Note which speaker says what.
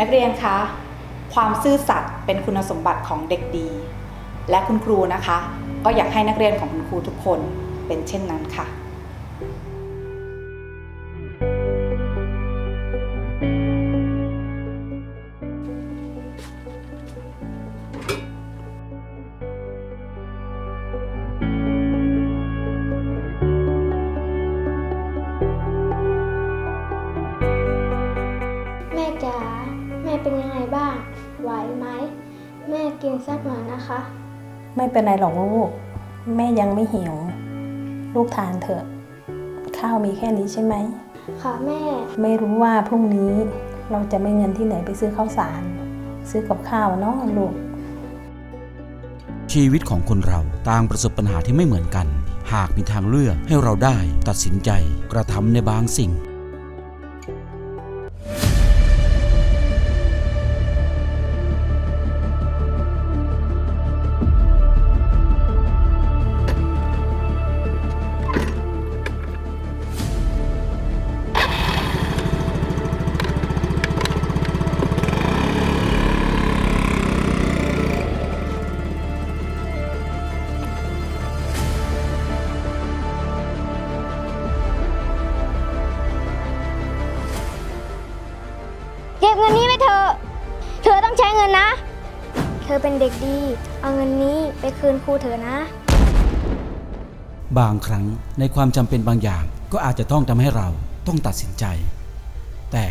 Speaker 1: นักเรียนคะ ความซื่อสัตย์เป็นคุณสมบัติของเด็กดี และคุณครูนะคะ ก็อยากให้นักเรียนของคุณครูทุกคนเป็นเช่นนั้นค่ะ
Speaker 2: แม่จ๋า แม่เป็นยังไงบ้าง ไหวไหม แม่กินสักหน่อยนะคะ
Speaker 3: ไม่เป็นไรหรอกลูก แม่ยังไม่หิว ลูกทานเถอะ ข้าวมีแค่นี้ใช่ไหม
Speaker 2: ค่ะแม่
Speaker 3: ไม่รู้ว่าพรุ่งนี้เราจะไม่เงินที่ไหนไปซื้อข้าวสาร ซื้อกับข้าวเนาะลูก
Speaker 4: ชีวิตของคนเราต่างประสบปัญหาที่ไม่เหมือนกัน หากมีทางเลือกให้เราได้ตัดสินใจกระทำในบางสิ่ง
Speaker 2: นนะ เธอเป็นเด็กดี เอาเงินนี้ไปคืนครูเถอะนะ
Speaker 4: บางครั้งในความจำเป็นบางอย่างก็อาจจะต้องทำให้เราต้องตัดสินใจ แต่